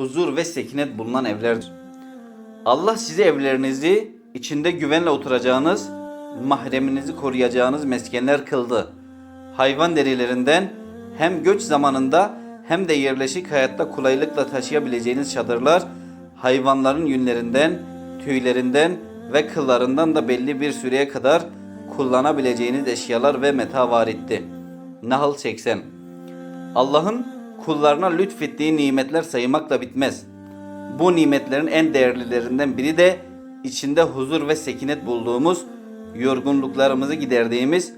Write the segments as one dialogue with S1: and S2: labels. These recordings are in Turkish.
S1: huzur ve sekinet bulunan evlerdir. Allah size evlerinizi içinde güvenle oturacağınız, mahreminizi koruyacağınız meskenler kıldı. Hayvan derilerinden hem göç zamanında hem de yerleşik hayatta kolaylıkla taşıyabileceğiniz çadırlar, hayvanların yünlerinden, tüylerinden ve kıllarından da belli bir süreye kadar kullanabileceğiniz eşyalar ve meta var etti. Nahl 80 Allah'ın kullarına lütfettiği nimetler saymakla bitmez. Bu nimetlerin en değerlilerinden biri de içinde huzur ve sekinet bulduğumuz, yorgunluklarımızı giderdiğimiz,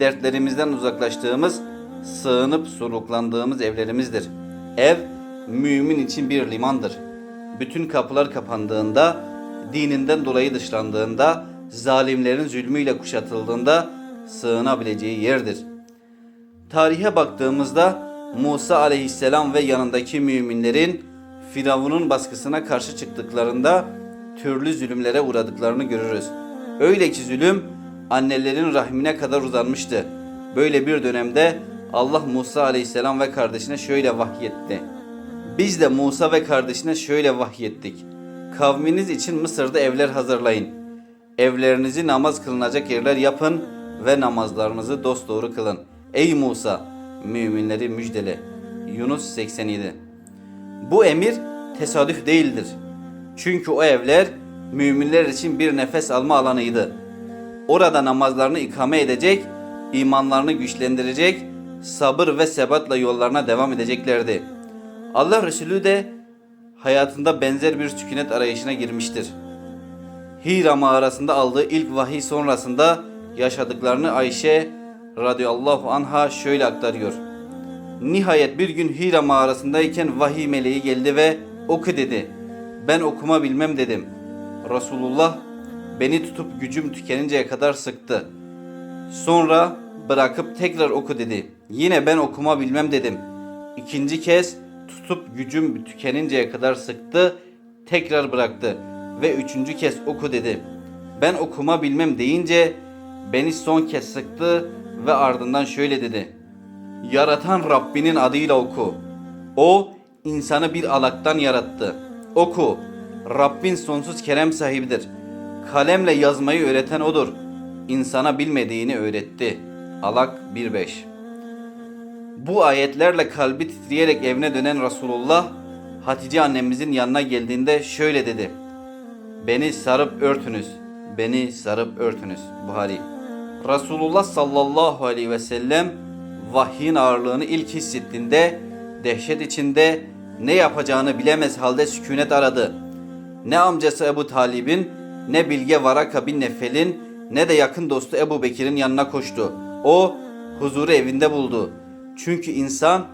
S1: dertlerimizden uzaklaştığımız, sığınıp soluklandığımız evlerimizdir. Ev, mümin için bir limandır. Bütün kapılar kapandığında, dininden dolayı dışlandığında, zalimlerin zulmüyle kuşatıldığında sığınabileceği yerdir. Tarihe baktığımızda Musa aleyhisselam ve yanındaki müminlerin Firavun'un baskısına karşı çıktıklarında türlü zulümlere uğradıklarını görürüz. Öyle ki zulüm annelerin rahmine kadar uzanmıştı. Böyle bir dönemde Allah Musa aleyhisselam ve kardeşine şöyle vahyetti. Biz de Musa ve kardeşine şöyle vahyettik. Kavminiz için Mısır'da evler hazırlayın. Evlerinizi namaz kılınacak yerler yapın ve namazlarınızı dosdoğru kılın. Ey Musa! Müminleri müjdele. Yunus 87 Bu emir tesadüf değildir. Çünkü o evler müminler için bir nefes alma alanıydı. Orada namazlarını ikame edecek, imanlarını güçlendirecek, sabır ve sebatla yollarına devam edeceklerdi. Allah Resulü de hayatında benzer bir sükunet arayışına girmiştir. Hira mağarasında aldığı ilk vahiy sonrasında yaşadıklarını Ayşe radıyallahu anha şöyle aktarıyor. Nihayet bir gün Hira mağarasındayken vahiy meleği geldi ve oku dedi. Ben okuma bilmem dedim. Resulullah beni tutup gücüm tükeninceye kadar sıktı. Sonra bırakıp tekrar oku dedi. Yine ben okuma bilmem dedim. İkinci kez tutup gücüm tükeninceye kadar sıktı. Tekrar bıraktı ve üçüncü kez oku dedi. Ben okuma bilmem deyince beni son kez sıktı ve ardından şöyle dedi. Yaratan Rabbinin adıyla oku. O insanı bir alaktan yarattı. Oku. Rabbin sonsuz kerem sahibidir. Kalemle yazmayı öğreten odur. İnsana bilmediğini öğretti. Alak 1.5 Bu ayetlerle kalbi titreyerek evine dönen Resulullah Hatice annemizin yanına geldiğinde şöyle dedi. Beni sarıp örtünüz. Beni sarıp örtünüz. Buhari. Resulullah sallallahu aleyhi ve sellem vahyin ağırlığını ilk hissettiğinde dehşet içinde ne yapacağını bilemez halde sükunet aradı. Ne amcası Ebu Talib'in, ne bilge Varaka bin Nefel'in, ne de yakın dostu Ebu Bekir'in yanına koştu. O huzuru evinde buldu. Çünkü insan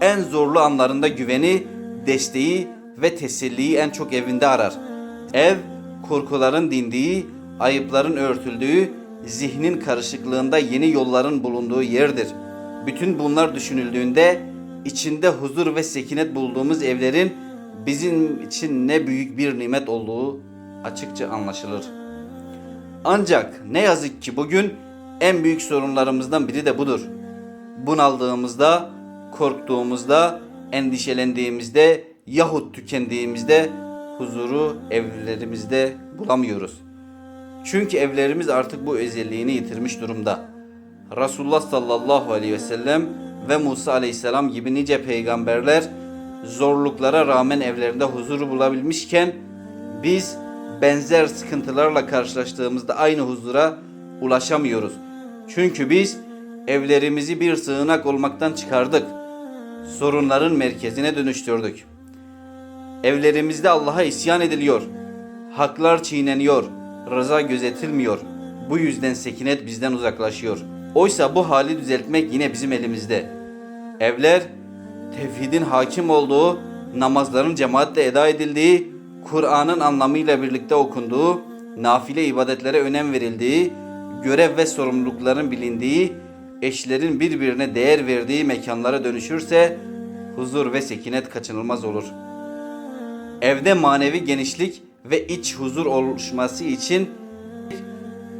S1: en zorlu anlarında güveni, desteği ve teselliyi en çok evinde arar. Ev korkuların dindiği, ayıpların örtüldüğü, zihnin karışıklığında yeni yolların bulunduğu yerdir. Bütün bunlar düşünüldüğünde içinde huzur ve sekinet bulduğumuz evlerin bizim için ne büyük bir nimet olduğu açıkça anlaşılır. Ancak ne yazık ki bugün en büyük sorunlarımızdan biri de budur. Bunaldığımızda, korktuğumuzda, endişelendiğimizde yahut tükendiğimizde huzuru evlerimizde bulamıyoruz. Çünkü evlerimiz artık bu özelliğini yitirmiş durumda. Resulullah sallallahu aleyhi ve sellem ve Musa aleyhisselam gibi nice peygamberler zorluklara rağmen evlerinde huzuru bulabilmişken biz benzer sıkıntılarla karşılaştığımızda aynı huzura ulaşamıyoruz. Çünkü biz evlerimizi bir sığınak olmaktan çıkardık. Sorunların merkezine dönüştürdük. Evlerimizde Allah'a isyan ediliyor. Haklar çiğneniyor. Rıza gözetilmiyor. Bu yüzden sekinet bizden uzaklaşıyor. Oysa bu hali düzeltmek yine bizim elimizde. Evler tevhidin hakim olduğu, namazların cemaatle eda edildiği, Kur'an'ın anlamıyla birlikte okunduğu, nafile ibadetlere önem verildiği, görev ve sorumlulukların bilindiği, eşlerin birbirine değer verdiği mekanlara dönüşürse huzur ve sekinet kaçınılmaz olur. Evde manevi genişlik ve iç huzur oluşması için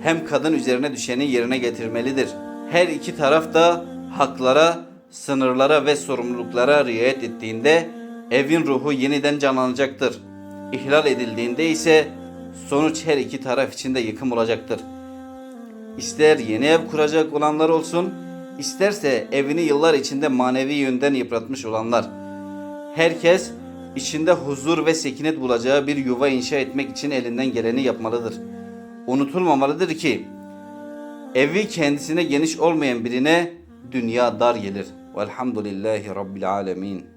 S1: hem kadın üzerine düşeni yerine getirmelidir. Her iki taraf da haklara, sınırlara ve sorumluluklara riayet ettiğinde evin ruhu yeniden canlanacaktır. İhlal edildiğinde ise sonuç her iki taraf için de yıkım olacaktır. İster yeni ev kuracak olanlar olsun, isterse evini yıllar içinde manevi yönden yıpratmış olanlar. Herkes içinde huzur ve sekinet bulacağı bir yuva inşa etmek için elinden geleni yapmalıdır. Unutulmamalıdır ki evi kendisine geniş olmayan birine dünya dar gelir. Velhamdülillahi Rabbil alemin.